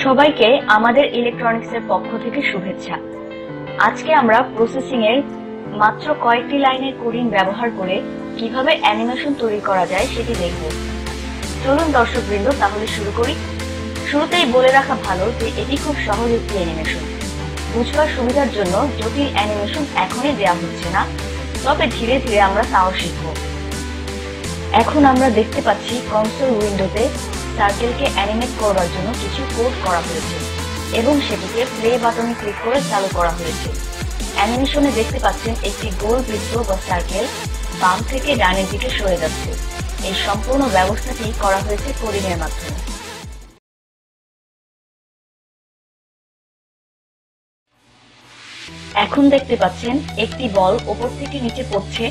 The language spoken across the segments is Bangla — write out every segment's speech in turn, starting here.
সবাইকে আমাদের ইলেকট্রনিক্সের পক্ষ থেকে শুভেচ্ছা। আজকে আমরা প্রসেসিং এর মাত্র কয়েকটি লাইনের কোডিং ব্যবহার করে কীভাবে অ্যানিমেশন তৈরি করা যায় সেটি দেখব। চলুন দর্শকবৃন্দ, তাহলে শুরু করি। শুরুতেই বলে রাখা ভালো যে এটি খুব সহজ একটি অ্যানিমেশন বুঝবার সুবিধার জন্য জটিল অ্যানিমেশন এখনই দেওয়া হচ্ছে না, তবে ধীরে ধীরে আমরা তাও শিখব। এখন আমরা দেখতে পাচ্ছি কনসোল উইন্ডোতে সার্কেলকে অ্যানিমেট করবার জন্য কিছু কোড করা হয়েছে এবং সেটিকে প্লে বাটনে ক্লিক করে চালু করা হয়েছে। অ্যানিমেশনে দেখতে পাচ্ছেন একটি গোল বৃত্ত বা সার্কেল বাম থেকে ডানের দিকে সরে যাচ্ছে। এই সম্পূর্ণ ব্যবস্থাটি করা হয়েছে কোডিং এর মাধ্যমে। এখন দেখতে পাচ্ছেন একটি বল ওপর থেকে নিচে পড়ছে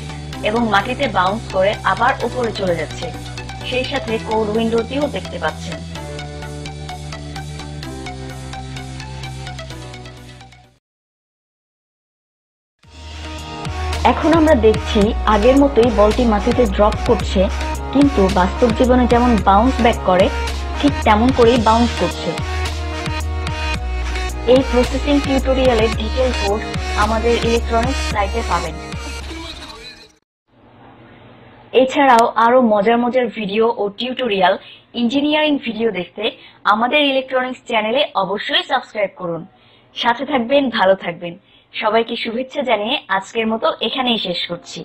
এবং মাটিতে বাউন্স করে আবার উপরে চলে যাচ্ছে। সেই সাথে কোড উইন্ডোটিও দেখতে পাচ্ছেন। এখন আমরা দেখছি আগের মতোই বলটি মাটিতে ড্রপ করছে, কিন্তু বাস্তব জীবনে যেমন বাউন্স ব্যাক করে, ঠিক তেমন করেই বাউন্স করছে। এই প্রসেসিং টিউটোরিয়ালের ডিটেল কোড আমাদের ইলেকট্রনিক্স সাইটে পাবেন। এছাড়াও আরও মজার মজার ভিডিও ও টিউটোরিয়াল, ইঞ্জিনিয়ারিং ভিডিও দেখতে আমাদের ইলেকট্রনিক্স চ্যানেলে অবশ্যই সাবস্ক্রাইব করুন। সাথে থাকবেন, ভালো থাকবেন। সবাইকে শুভেচ্ছা জানিয়ে আজকের মতো এখানেই শেষ করছি।